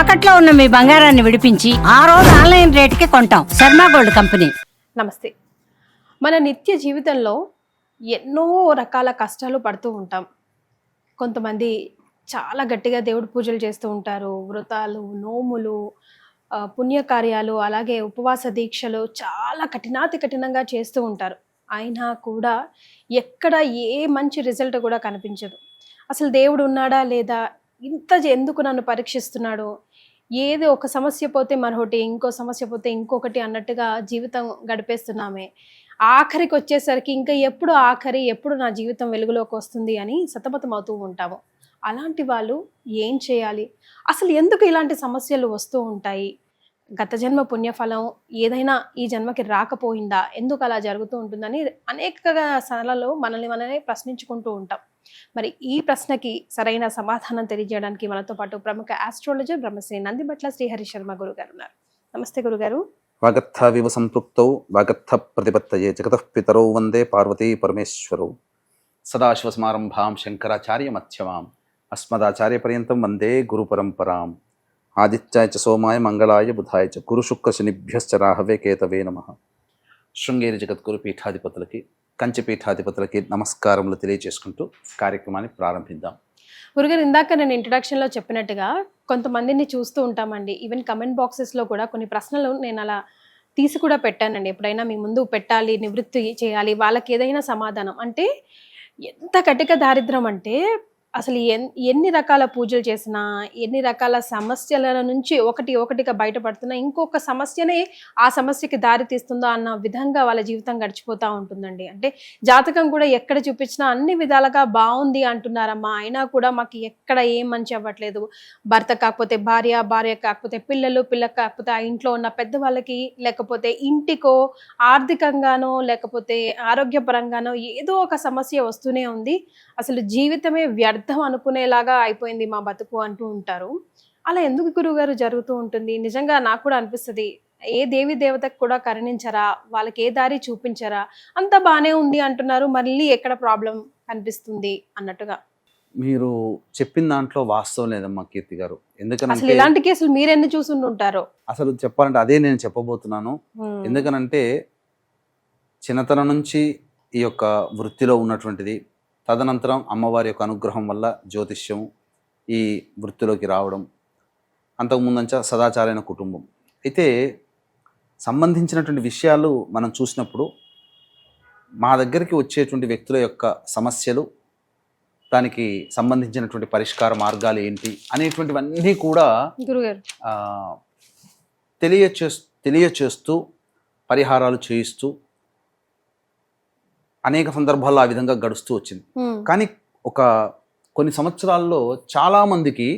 తాకట్లో ఉన్న మీ బంగారాన్ని విడిపించి ఆ రోజు ఆన్లైన్ రేటుకి కొంటాం. Sharma gold company. నమస్తే. మన నిత్య జీవితంలో ఎన్నో రకాల కష్టాలు పడుతూ ఉంటాం. కొంతమంది చాలా గట్టిగా దేవుడి పూజలు చేస్తూ ఉంటారు. వ్రతాలు నోములు ఆ, పుణ్యకార్యాలు అలాగే ఉపవాస దీక్షలు చాలా కఠినాతి కఠినంగా చేస్తూ ఉంటారు. అయినా కూడా ఎక్కడ ఏ మంచి రిజల్ట్ కూడా కనిపించదు. అసలు దేవుడు ఉన్నాడా లేదా ఇంత ఎందుకు నన్ను పరీక్షిస్తున్నాడు? ఏది ఒక సమస్య పోతే మరొకటి ఇంకో సమస్య పోతే ఇంకొకటి అన్నట్టుగా జీవితం గడిపేస్తున్నామే. ఆఖరికి వచ్చేసరికి ఇంకా ఎప్పుడు ఆఖరి ఎప్పుడు నా జీవితం వెలుగులోకి వస్తుంది అని సతమతం అవుతూ ఉంటాము. అలాంటి వాళ్ళు ఏం చేయాలి? అసలు ఎందుకు ఇలాంటి సమస్యలు వస్తూ ఉంటాయి? గత జన్మ పుణ్యఫలం ఏదైనా ఈ జన్మకి రాకపోయిందా? ఎందుకు అలా జరుగుతూ ఉంటుందని అనేక సార్లలో మనల్ని మనమే ప్రశ్నించుకుంటూ ఉంటాం. మరి ఈ ప్రశ్నకి సరైన సమాధానం తెలియజేయడానికి మనతో పాటు ప్రముఖ ఆస్ట్రాలజర్ బ్రహ్మశ్రీ నందిబట్ల శ్రీహరి శర్మ గురువు గారు ఉన్నారు. నమస్తే గురుగారు. వాగర్థవివ సంపృక్తౌ వాగర్థ ప్రతిపత్తయే జగతః పితరౌ వందే పార్వతీ పరమేశ్వరౌ. సదాశివసమారంభాం శంకరాచార్యమధ్యమాం అస్మదాచార్యపర్యంతం వందే గురు పరంపరాం ఆదిత్యాయ చ సోమాయ మంగళాయ బుధాయ చ గురు శుక్ర శనిభ్యశ్చ రాహవే కేతవే నమ. శృంగేరి జగద్గురు పీఠాధిపతులకి కంచపీఠాధిపతులకి నమస్కారములు తెలియజేసుకుంటూ కార్యక్రమాన్ని ప్రారంభిద్దాం. గురుగారు ఇందాక నేను ఇంట్రడక్షన్లో చెప్పినట్టుగా కొంతమందిని చూస్తూ ఉంటామండి. ఈవెన్ కమెంట్ బాక్సెస్లో కూడా కొన్ని ప్రశ్నలు నేను అలా తీసి కూడా పెట్టానండి. ఎప్పుడైనా మీ ముందు పెట్టాలి నివృత్తి చేయాలి వాళ్ళకి ఏదైనా సమాధానం అంటే ఎంత కటిక దారిద్రం అంటే అసలు ఎన్ ఎన్ని రకాల పూజలు చేసినా ఎన్ని రకాల సమస్యల నుంచి ఒకటి ఒకటిగా బయటపడుతున్నా ఇంకొక సమస్యనే ఆ సమస్యకి దారి తీస్తుందో అన్న విధంగా వాళ్ళ జీవితం గడిచిపోతూ ఉంటుందండి. అంటే జాతకం కూడా ఎక్కడ చూపించినా అన్ని విధాలుగా బాగుంది అంటున్నారమ్మా. అయినా కూడా మాకు ఎక్కడ ఏం మంచి అవ్వట్లేదు. భర్త కాకపోతే భార్య భార్య కాకపోతే పిల్లలు పిల్ల కాకపోతే ఆ ఇంట్లో ఉన్న పెద్దవాళ్ళకి లేకపోతే ఇంటికో ఆర్థికంగానో లేకపోతే ఆరోగ్యపరంగానో ఏదో ఒక సమస్య వస్తూనే ఉంది. అసలు జీవితమే వ్యర్థ అనుకునేలాగా అయిపోయింది మా బతుకు అంటూ ఉంటారు. అలా ఎందుకు గురువుగారు జరుగుతూ ఉంటుంది? నిజంగా నాకు కూడా అనిపిస్తుంది. ఏ దేవి దేవతకు కూడా కరుణించరా? వాళ్ళకి ఏ దారి చూపించరా? అంత బానే ఉంది అంటున్నారు. మళ్ళీ ఎక్కడ ప్రాబ్లం కనిపిస్తుంది అన్నట్టుగా. మీరు చెప్పిన దాంట్లో వాస్తవం లేదమ్మా కీర్తి గారు. అసలు ఎందుకనంటే ఇలాంటి కేసులు మీరెన్ని చూసి ఉంటారో? అసలు చెప్పాలంటే అదే నేను చెప్పబోతున్నాను. ఎందుకనంటే చిన్నతనం నుంచి ఈ యొక్క వృత్తిలో ఉన్నటువంటిది తదనంతరం అమ్మవారి యొక్క అనుగ్రహం వల్ల జ్యోతిష్యం ఈ వృత్తిలోకి రావడం అంతకుముందంచ సదాచారైన కుటుంబం. అయితే సంబంధించినటువంటి విషయాలు మనం చూసినప్పుడు మా దగ్గరికి వచ్చేటువంటి వ్యక్తుల యొక్క సమస్యలు దానికి సంబంధించినటువంటి పరిష్కార మార్గాలు ఏంటి అనేటువంటివన్నీ కూడా గురుగారు. ఆ, తెలియచే తెలియచేస్తూ పరిహారాలు చేయిస్తూ అనేక సందర్భాల్లో ఆ విధంగా గడుస్తూ వచ్చింది. కానీ ఒక కొన్ని సంవత్సరాల్లో చాలామందికి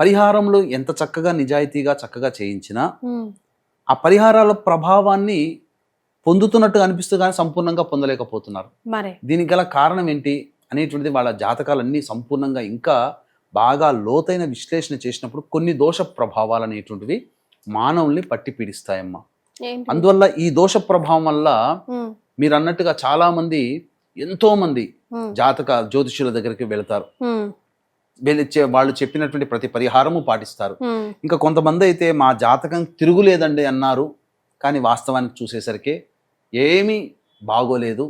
పరిహారంలో ఎంత చక్కగా నిజాయితీగా చక్కగా చేయించినా ఆ పరిహారాల ప్రభావాన్ని పొందుతున్నట్టుగా అనిపిస్తూ కానీ సంపూర్ణంగా పొందలేకపోతున్నారు. దీనికి గల కారణం ఏంటి అనేటువంటిది వాళ్ళ జాతకాలన్నీ సంపూర్ణంగా ఇంకా బాగా లోతైన విశ్లేషణ చేసినప్పుడు కొన్ని దోష ప్రభావాలు అనేటువంటివి మానవుల్ని పట్టి పీడిస్తాయమ్మా. అందువల్ల ఈ దోష ప్రభావం వల్ల మీరు అన్నట్టుగా చాలా మంది ఎంతో మంది జాతక జ్యోతిష్యుల దగ్గరికి వెళతారు. ఉమ్, వెళ్ళి చెప్పినటువంటి ప్రతి పరిహారము పాటిస్తారు. ఇంకా కొంతమంది అయితే మా జాతకం తిరుగులేదండి అన్నారు. కానీ వాస్తవానికి చూసేసరికి ఏమీ బాగోలేదు.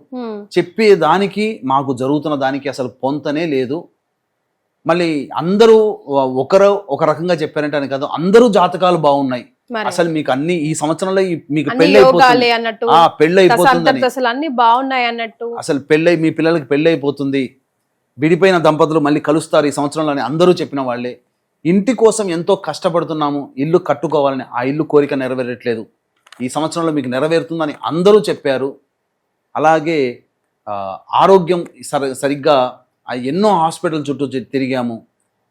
చెప్పే దానికి మాకు జరుగుతున్న దానికి అసలు పొంతనే లేదు. మళ్ళీ అందరూ ఒకరు ఒక రకంగా చెప్పారంటే అని కాదు అందరూ జాతకాలు బాగున్నాయి. అసలు మీకు అన్ని ఈ సంవత్సరంలో మీకు అయిపోతుంది అన్నట్టు ఆ పెళ్ళి అయిపోతుందని దశాంతర్దశలు అన్ని బాగున్నాయి అన్నట్టు. అసలు పెళ్ళై మీ పిల్లలకి పెళ్ళి అయిపోతుంది విడిపోయిన దంపతులు మళ్ళీ కలుస్తారు ఈ సంవత్సరంలో అని అందరూ చెప్పిన వాళ్ళే. ఇంటి కోసం ఎంతో కష్టపడుతున్నాము ఇల్లు కట్టుకోవాలని ఆ ఇల్లు కోరిక నెరవేరట్లేదు. ఈ సంవత్సరంలో మీకు నెరవేరుతుందని అందరూ చెప్పారు. అలాగే ఆరోగ్యం సరి సరిగ్గా ఆ ఎన్నో హాస్పిటల్ చుట్టూ తిరిగాము.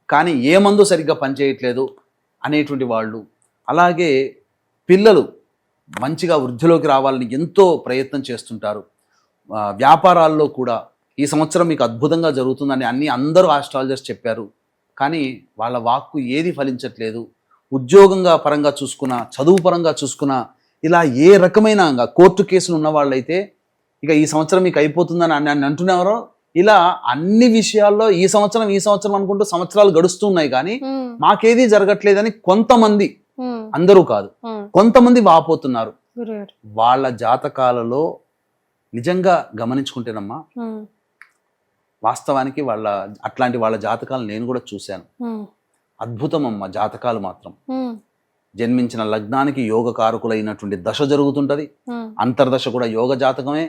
కానీ ఏ మందు సరిగ్గా పనిచేయట్లేదు అనేటువంటి వాళ్ళు. అలాగే పిల్లలు మంచిగా వృద్ధిలోకి రావాలని ఎంతో ప్రయత్నం చేస్తుంటారు. వ్యాపారాల్లో కూడా ఈ సంవత్సరం మీకు అద్భుతంగా జరుగుతుందని అన్ని అందరూ ఆస్ట్రాలజర్స్ చెప్పారు. కానీ వాళ్ళ వాక్కు ఏది ఫలించట్లేదు. ఉద్యోగంగా పరంగా చూసుకున్నా చదువు పరంగా చూసుకున్నా ఇలా ఏ రకమైన కోర్టు కేసులు ఉన్న వాళ్ళైతే ఇక ఈ సంవత్సరం మీకు అయిపోతుందని అని అంటున్నారో ఇలా అన్ని విషయాల్లో ఈ సంవత్సరం ఈ సంవత్సరం అనుకుంటూ సంవత్సరాలు గడుస్తున్నాయి కానీ మాకేదీ జరగట్లేదని కొంతమంది అందరూ కాదు. కొంతమంది వాపోతున్నారు. వాళ్ళ జాతకాలలో నిజంగా గమనించుకుంటేనమ్మా వాస్తవానికి వాళ్ళ అట్లాంటి వాళ్ళ జాతకాలు నేను కూడా చూశాను. అద్భుతం అమ్మ జాతకాలు మాత్రం. జన్మించిన లగ్నానికి యోగ కారకులైనటువంటి దశ జరుగుతుంటది. అంతర్దశ కూడా యోగ జాతకమే.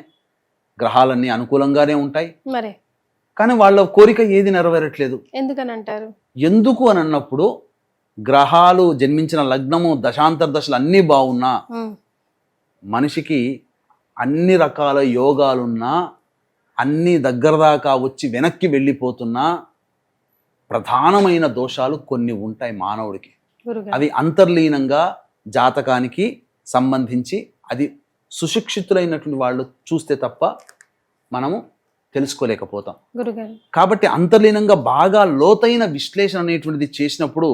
గ్రహాలన్నీ అనుకూలంగానే ఉంటాయి. కానీ వాళ్ళ కోరిక ఏది నెరవేరట్లేదు. ఎందుకని అంటారు ఎందుకు అని అన్నప్పుడు గ్రహాలు జన్మించిన లగ్నము దశాంతర్దశలు అన్నీ బాగున్నా మనిషికి అన్ని రకాల యోగాలున్నా అన్ని దగ్గర దాకా వచ్చి వెనక్కి వెళ్ళిపోతున్నా ప్రధానమైన దోషాలు కొన్ని ఉంటాయి మానవుడికి. అవి అంతర్లీనంగా జాతకానికి సంబంధించి అది సుశిక్షితులైనటువంటి వాళ్ళు చూస్తే తప్ప మనము తెలుసుకోలేకపోతాం. కాబట్టి అంతర్లీనంగా బాగా లోతైన విశ్లేషణ అనేటువంటిది చేసినప్పుడు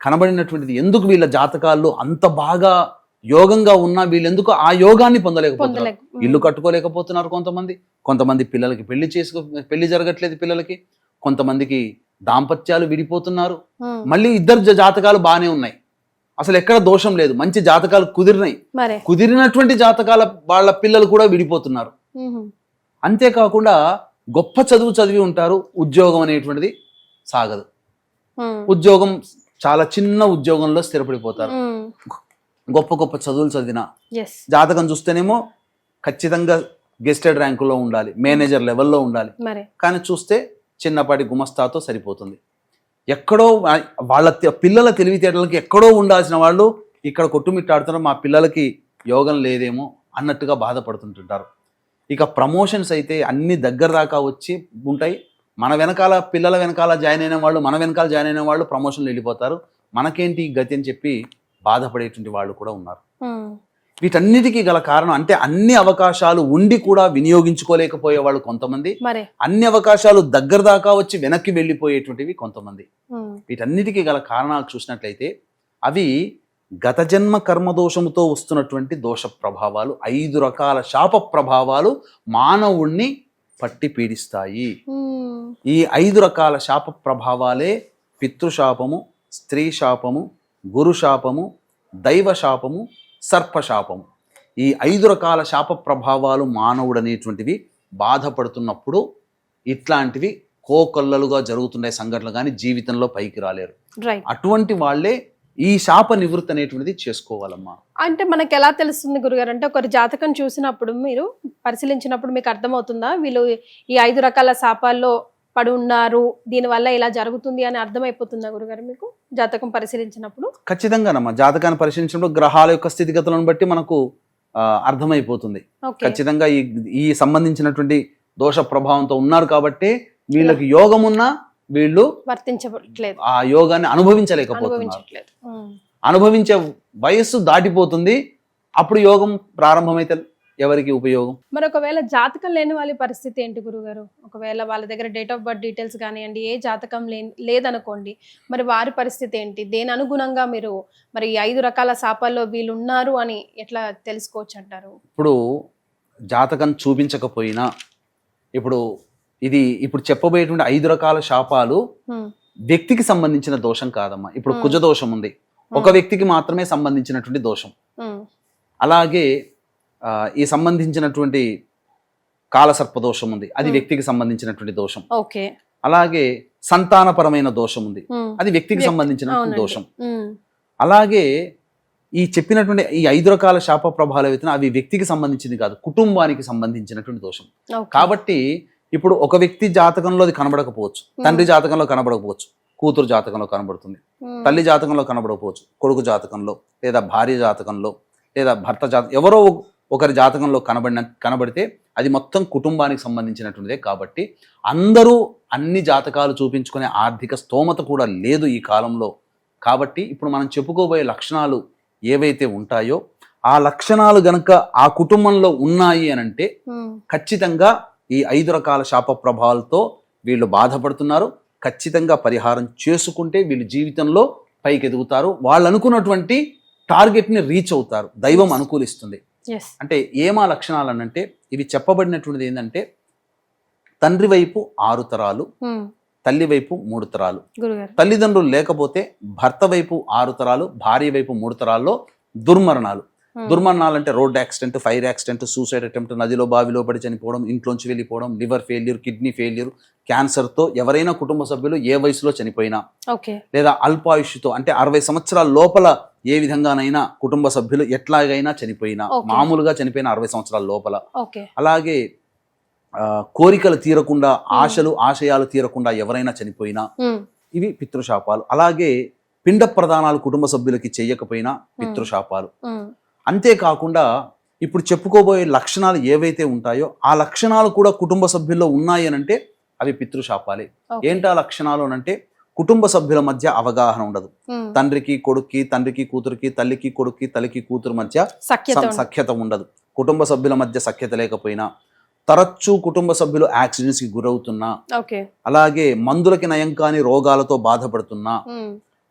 కనబడినటువంటిది ఎందుకు వీళ్ళ జాతకాల్లో అంత బాగా యోగంగా ఉన్నా వీళ్ళు ఎందుకు ఆ యోగాన్ని పొందలేకపోతున్నారు? ఇల్లు కట్టుకోలేకపోతున్నారు కొంతమంది. కొంతమంది పిల్లలకి పెళ్ళి చేసుకో పెళ్ళి జరగట్లేదు పిల్లలకి. కొంతమందికి దాంపత్యాలు విడిపోతున్నారు. మళ్ళీ ఇద్దరు జాతకాలు బాగానే ఉన్నాయి. అసలు ఎక్కడ దోషం లేదు. మంచి జాతకాలు కుదిరినాయి. కుదిరినటువంటి జాతకాల వాళ్ళ పిల్లలు కూడా విడిపోతున్నారు. అంతేకాకుండా గొప్ప చదువు చదివి ఉంటారు. ఉద్యోగం అనేటువంటిది సాగదు. ఉద్యోగం చాలా చిన్న ఉద్యోగంలో స్థిరపడిపోతారు. గొప్ప గొప్ప చదువులు చదివిన. జాతకం చూస్తేనేమో ఖచ్చితంగా గెస్టెడ్ ర్యాంకులో ఉండాలి మేనేజర్ లెవెల్లో ఉండాలి. కానీ చూస్తే చిన్నపాటి గుమస్తాతో సరిపోతుంది. ఎక్కడో వాళ్ళ పిల్లల తెలివితేటలకి ఎక్కడో ఉండాల్సిన వాళ్ళు ఇక్కడ కొట్టుమిట్టాడుతున్నారు మా పిల్లలకి యోగం లేదేమో అన్నట్టుగా బాధపడుతుంటుంటారు. ఇక ప్రమోషన్స్ అయితే అన్ని దగ్గర దాకా వచ్చి ఉంటాయి. మన వెనకాల పిల్లల వెనకాల జాయిన్ అయిన వాళ్ళు మన వెనకాల జాయిన్ అయిన వాళ్ళు ప్రమోషన్లు వెళ్ళిపోతారు. మనకేంటి గతి అని చెప్పి బాధపడేటువంటి వాళ్ళు కూడా ఉన్నారు. వీటన్నిటికీ గల కారణం అంటే అన్ని అవకాశాలు ఉండి కూడా వినియోగించుకోలేకపోయే వాళ్ళు కొంతమంది. మరే. అన్ని అవకాశాలు దగ్గర దాకా వచ్చి వెనక్కి వెళ్ళిపోయేటువంటివి కొంతమంది. వీటన్నిటికీ గల కారణాలు చూసినట్లయితే అవి గత జన్మ కర్మదోషముతో వస్తున్నటువంటి దోష ప్రభావాలు ఐదు రకాల శాప ప్రభావాలు మానవుణ్ణి పట్టి పీడిస్తాయి. ఈ ఐదు రకాల శాప ప్రభావాలే పితృశాపము స్త్రీ శాపము గురు శాపము దైవ శాపము సర్పశాపము ఈ ఐదు రకాల శాప ప్రభావాలు మానవుడు అనేటువంటివి బాధపడుతున్నప్పుడు ఇట్లాంటివి కోకొల్లలుగా జరుగుతున్నాయి సంఘటనలు కానీ జీవితంలో పైకి రాలేరు. అటువంటి వాళ్ళే ఈ శాప నివృత్తి అనేటువంటిది చేసుకోవాలమ్మా. అంటే మనకి ఎలా తెలుస్తుంది గురుగారు? అంటే ఒకరి జాతకం చూసినప్పుడు మీరు పరిశీలించినప్పుడు మీకు అర్థమవుతుందా? వీళ్ళు ఈ ఐదు రకాల శాపాల్లో పడి ఉన్నారు దీనివల్ల ఇలా జరుగుతుంది అని అర్థమైపోతుందా గురుగారు మీకు జాతకం పరిశీలించినప్పుడు? ఖచ్చితంగానమ్మా. జాతకాన్ని పరిశీలించినప్పుడు గ్రహాల యొక్క స్థితిగతులను బట్టి మనకు అర్థమైపోతుంది. ఖచ్చితంగా ఈ ఈ సంబంధించినటువంటి దోష ప్రభావంతో ఉన్నారు కాబట్టి వీళ్ళకి యోగం ఉన్నా వీళ్ళు వర్తించట్లేదు. ఆ యోగాన్ని అనుభవించలేకపోతున్నారు. అనుభవించే వయస్సు దాటిపోతుంది. అప్పుడు యోగం ప్రారంభమైతే ఎవరికి ఉపయోగం? మరి ఒకవేళ జాతకం లేని వాళ్ళ పరిస్థితి ఏంటి గురుగారు? ఒకవేళ వాళ్ళ దగ్గర డేట్ ఆఫ్ బర్త్ డీటెయిల్స్ కానివ్వండి ఏ జాతకం లేని లేదనుకోండి మరి వారి పరిస్థితి ఏంటి? దేని అనుగుణంగా మీరు మరి ఈ ఐదు రకాల శాపాల్లో వీళ్ళు ఉన్నారు అని ఎట్లా తెలుసుకోవచ్చు అంటారు? ఇప్పుడు జాతకం చూపించకపోయినా ఇప్పుడు ఇది ఇప్పుడు చెప్పబోయేటువంటి ఐదు రకాల శాపాలు వ్యక్తికి సంబంధించిన దోషం కాదమ్మా. ఇప్పుడు. కుజ దోషం ఉంది. ఒక వ్యక్తికి మాత్రమే సంబంధించినటువంటి దోషం. అలాగే ఈ సంబంధించినటువంటి కాలసర్ప దోషం ఉంది. అది. వ్యక్తికి సంబంధించినటువంటి దోషం. అలాగే సంతానపరమైన దోషం ఉంది. అది వ్యక్తికి వ్యక్తి- సంబంధించినటువంటి. దోషం. అలాగే ఈ చెప్పినటువంటి ఈ ఐదు రకాల శాప ప్రభావాలు అవి వ్యక్తికి సంబంధించింది కాదు కుటుంబానికి సంబంధించినటువంటి దోషం. కాబట్టి ఇప్పుడు ఒక వ్యక్తి జాతకంలో అది కనబడకపోవచ్చు. తండ్రి జాతకంలో కనబడకపోవచ్చు. కూతురు జాతకంలో కనబడుతుంది. ఉమ్, తల్లి జాతకంలో కనబడకపోవచ్చు. కొడుకు జాతకంలో లేదా భార్య జాతకంలో లేదా భర్త జాతకం ఎవరో ఒకరి జాతకంలో కనబడిన కనబడితే అది మొత్తం కుటుంబానికి సంబంధించినటువంటిదే కాబట్టి అందరూ అన్ని జాతకాలు చూపించుకునే ఆర్థిక స్తోమత కూడా లేదు ఈ కాలంలో. కాబట్టి ఇప్పుడు మనం చెప్పుకోబోయే లక్షణాలు ఏవైతే ఉంటాయో ఆ లక్షణాలు గనక ఆ కుటుంబంలో ఉన్నాయి అని అంటే ఉమ్, ఖచ్చితంగా ఈ ఐదు రకాల శాప ప్రభావాలతో వీళ్ళు బాధపడుతున్నారు. ఖచ్చితంగా పరిహారం చేసుకుంటే వీళ్ళు జీవితంలో పైకి ఎదుగుతారు వాళ్ళు అనుకున్నటువంటి టార్గెట్ని రీచ్ అవుతారు. దైవం అనుకూలిస్తుంది. అంటే ఏమా లక్షణాలు అనంటే ఇవి చెప్పబడినటువంటిది ఏంటంటే తండ్రి వైపు ఆరు తరాలు ఉమ్, తల్లి వైపు మూడు తరాలు. తల్లిదండ్రులు లేకపోతే భర్త వైపు ఆరు తరాలు భార్య వైపు మూడు తరాల్లో దుర్మరణాలు. Hmm. దుర్మరణాలు అంటే road accident fire accident suicide attempt నదిలో బావిలో పడి చనిపోవడం ఇంట్లోంచి వెళ్ళిపోవడం లివర్ ఫెయిల్యూర్ కిడ్నీ ఫెయిల్యూర్ క్యాన్సర్తో ఎవరైనా కుటుంబ సభ్యులు ఏ వయసులో చనిపోయినా లేదా అల్పాయుష్తో అంటే అరవై సంవత్సరాల లోపల ఏ విధంగానైనా కుటుంబ సభ్యులు ఎట్లాగైనా చనిపోయినా. మామూలుగా చనిపోయిన అరవై సంవత్సరాల లోపల. అలాగే కోరికలు తీరకుండా ఆశలు ఆశయాలు తీరకుండా ఎవరైనా చనిపోయినా ఉమ్, ఇవి పితృశాపాలు. అలాగే పిండ ప్రదానాలు కుటుంబ సభ్యులకి చేయకపోయినా పితృశాపాలు. అంతేకాకుండా ఇప్పుడు చెప్పుకోబోయే లక్షణాలు ఏవైతే ఉంటాయో ఆ లక్షణాలు కూడా కుటుంబ సభ్యుల్లో ఉన్నాయి అంటే అవి పితృశాపాలే. ఏంటా లక్షణాలు అంటే కుటుంబ సభ్యుల మధ్య అవగాహన ఉండదు. తండ్రికి కొడుక్కి తండ్రికి కూతురికి తల్లికి కొడుక్కి తల్లికి కూతురు మధ్య సఖ్యత ఉండదు. కుటుంబ సభ్యుల మధ్య సఖ్యత లేకపోయినా తరచూ కుటుంబ సభ్యులు యాక్సిడెంట్స్కి గురవుతున్నా అలాగే మందులకి నయం కాని రోగాలతో బాధపడుతున్నా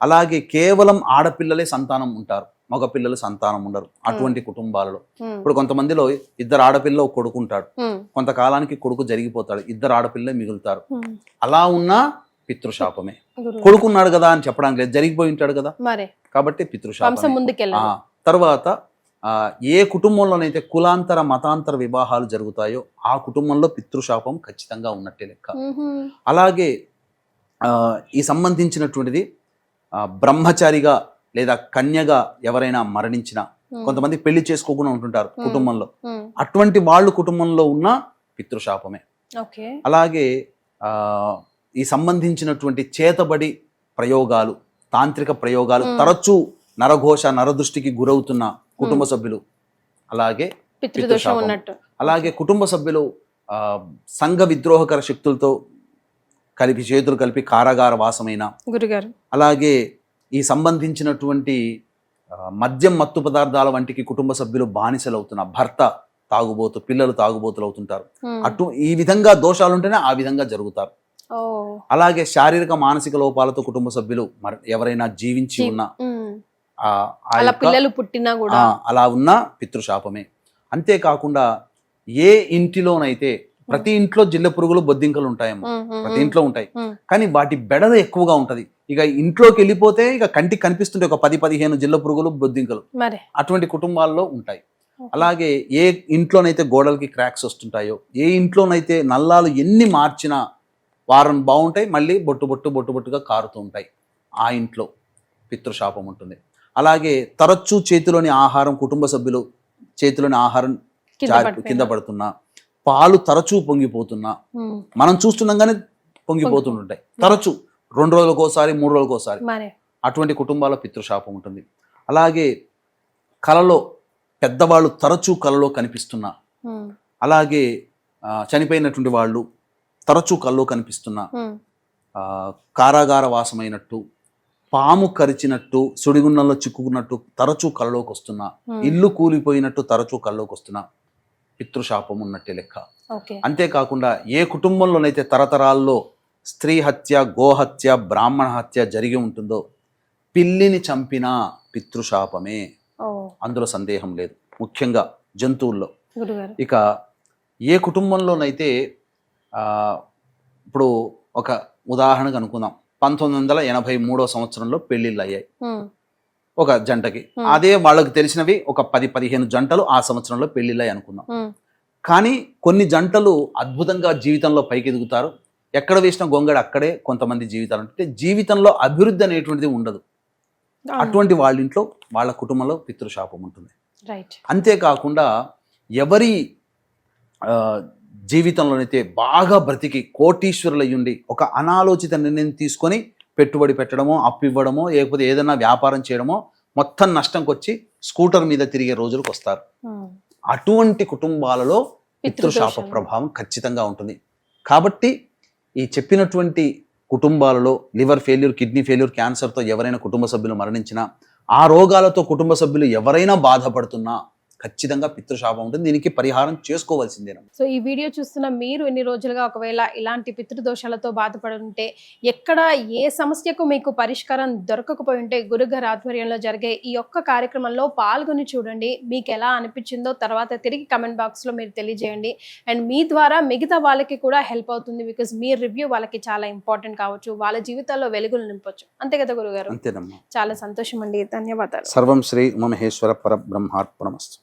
అలాగే కేవలం ఆడపిల్లలే సంతానం ఉంటారు మగపిల్లలు సంతానం ఉండరు అటువంటి కుటుంబాలలో. ఇప్పుడు కొంతమందిలో ఇద్దరు ఆడపిల్ల ఒక కొడుకు ఉంటాడు ఉమ్, కొంతకాలానికి కొడుకు జరిగిపోతాడు ఇద్దరు ఆడపిల్లలే మిగులుతారు. అలా ఉన్నా పితృశాపమే. కొడుకున్నాడు కదా అని చెప్పడానికి లేదు జరిగిపోయి ఉంటాడు కదా. కాబట్టి ముందుకెళ్ళాలి తర్వాత ఆ, ఏ కుటుంబంలోనైతే కులాంతర మతాంతర వివాహాలు జరుగుతాయో ఆ కుటుంబంలో పితృశాపం ఖచ్చితంగా ఉన్నట్టే లెక్క. అలాగే ఆ, ఈ సంబంధించినటువంటిది బ్రహ్మచారిగా లేదా కన్యగా ఎవరైనా మరణించినా కొంతమంది పెళ్ళి చేసుకోకుండా ఉంటుంటారు. కుటుంబంలో. అటువంటి వాళ్ళు కుటుంబంలో ఉన్న పితృశాపమే. అలాగే ఆ, ఈ సంబంధించినటువంటి చేతబడి ప్రయోగాలు తాంత్రిక ప్రయోగాలు. తరచూ నరఘోష నరదృష్టికి గురవుతున్న కుటుంబ సభ్యులు. అలాగే అలాగే కుటుంబ సభ్యులు ఆ, సంఘ విద్రోహకర శక్తులతో కలిపి చేతులు కలిపి కారాగార వాసమైన. గురుగారు. అలాగే ఈ సంబంధించినటువంటి మద్యం మత్తు పదార్థాల వంటికి కుటుంబ సభ్యులు బానిసలు అవుతున్న భర్త తాగుబోతు పిల్లలు తాగుబోతులు అవుతుంటారు అటు ఈ విధంగా దోషాలు ఉంటేనే ఆ విధంగా జరుగుతారు. అలాగే శారీరక మానసిక లోపాలతో కుటుంబ సభ్యులు మరి ఎవరైనా జీవించి ఉన్న పిల్లలు పుట్టినా కూడా. అలా ఉన్న పితృశాపమే. అంతేకాకుండా ఏ ఇంటిలోనైతే ప్రతి ఇంట్లో జిల్ల పురుగులు బొద్దింకలు ఉంటాయేమో. ప్రతి ఇంట్లో ఉంటాయి. కానీ వాటి బెడద ఎక్కువగా ఉంటది. ఇక ఇంట్లోకి వెళ్ళిపోతే ఇక కంటికి కనిపిస్తుంటే ఒక పది పదిహేను జిల్ల పురుగులు బొద్దింకలు. అటువంటి కుటుంబాల్లో ఉంటాయి. అలాగే ఏ ఇంట్లోనైతే గోడలకి క్రాక్స్ వస్తుంటాయో ఏ ఇంట్లోనైతే నల్లాలు ఎన్ని మార్చినా వారం బాగుంటాయి మళ్ళీ బొట్టు బొట్టు బొట్టు బొట్టుగా కారుతూ ఉంటాయి. ఆ ఇంట్లో పితృశాపం ఉంటుంది. అలాగే తరచూ చేతిలోని ఆహారం కుటుంబ సభ్యులు చేతిలోని ఆహారం. కింద పడుతున్నా పాలు తరచూ పొంగిపోతున్నా మనం చూస్తుండగానే పొంగిపోతుంటాయి తరచూ రెండు రోజులకు ఒకసారి మూడు రోజులకు ఒకసారి మరే. అటువంటి కుటుంబాల్లో పితృశాపం ఉంటుంది. అలాగే కలలో పెద్దవాళ్ళు తరచూ కలలో కనిపిస్తున్నా. అలాగే చనిపోయినటువంటి వాళ్ళు తరచూ కల్లో కనిపిస్తున్నా. కారాగార వాసమైనట్టు పాము కరిచినట్టు సుడిగుండంలో చిక్కుకున్నట్టు తరచూ కలలోకి వస్తున్నా ఇల్లు కూలిపోయినట్టు తరచూ కల్లోకి వస్తున్నా పితృశాపం ఉన్నట్టే లెక్క. అంతేకాకుండా ఏ కుటుంబంలోనైతే తరతరాల్లో స్త్రీ హత్య గోహత్య బ్రాహ్మణ హత్య జరిగి ఉంటుందో పిల్లిని చంపినా పితృశాపమే. అందులో సందేహం లేదు. ముఖ్యంగా జంతువుల్లో. ఇక ఏ కుటుంబంలోనైతే ఇప్పుడు ఒక ఉదాహరణకు అనుకుందాం. పంతొమ్మిది వందల ఎనభై మూడో సంవత్సరంలో పెళ్ళిళ్ళు అయ్యాయి. ఒక జంటకి. అదే వాళ్ళకి తెలిసినవి ఒక పది పదిహేను జంటలు ఆ సంవత్సరంలో అయ్యాయి అనుకుందాం. కానీ కొన్ని జంటలు అద్భుతంగా జీవితంలో పైకి ఎదుగుతారు ఎక్కడ వేసిన గొంగడ అక్కడే కొంతమంది జీవితాలు అంటే జీవితంలో అభివృద్ధి అనేటువంటిది ఉండదు. అటువంటి వాళ్ళ ఇంట్లో వాళ్ళ కుటుంబంలో పితృశాపం ఉంటుంది. అంతేకాకుండా ఎవరి జీవితంలోనైతే బాగా బ్రతికి కోటీశ్వరులయ్యుండి ఒక అనాలోచిత నిర్ణయం తీసుకొని పెట్టుబడి పెట్టడమో అప్పు ఇవ్వడమో లేకపోతే ఏదైనా వ్యాపారం చేయడమో మొత్తం నష్టంకి వచ్చి స్కూటర్ మీద తిరిగే రోజులకు వస్తారు. ఉమ్, అటువంటి కుటుంబాలలో పితృశాప. ప్రభావం ఖచ్చితంగా ఉంటుంది. కాబట్టి ఈ చెప్పినటువంటి కుటుంబాలలో లివర్ ఫెయిల్యూర్ కిడ్నీ ఫెయిల్యూర్ క్యాన్సర్తో ఎవరైనా కుటుంబ సభ్యులు మరణించినా ఆ రోగాలతో కుటుంబ సభ్యులు ఎవరైనా బాధపడుతున్నా ఖచ్చితంగా పితృశాపం ఉంటుంది. దీనికి పరిహారం చేసుకోవాల్సిందేనమ్మా సో ఈ వీడియో చూస్తున్న మీరు ఎన్ని రోజులుగా ఒకవేళ ఇలాంటి పితృదోషాలతో బాధపడి ఉంటే ఎక్కడ ఏ సమస్యకు మీకు పరిష్కారం దొరకకపోయి ఉంటే గురుగారి ఆధ్వర్యంలో జరిగే ఈ ఒక్క కార్యక్రమంలో పాల్గొని చూడండి. మీకు ఎలా అనిపించిందో తర్వాత తిరిగి కమెంట్ బాక్స్లో మీరు తెలియజేయండి. అండ్ మీ ద్వారా మిగతా వాళ్ళకి కూడా హెల్ప్ అవుతుంది బికాజ్ మీ రివ్యూ వాళ్ళకి చాలా ఇంపార్టెంట్ కావచ్చు. వాళ్ళ జీవితాల్లో వెలుగులు నింపొచ్చు. అంతే కదా గురుగారు? అంతేనమ్మా. చాలా సంతోషం అండి ధన్యవాదాలు. సర్వం శ్రీ ఉమమహేశ్వర పరబ్రహ్మార్పణమస్తు.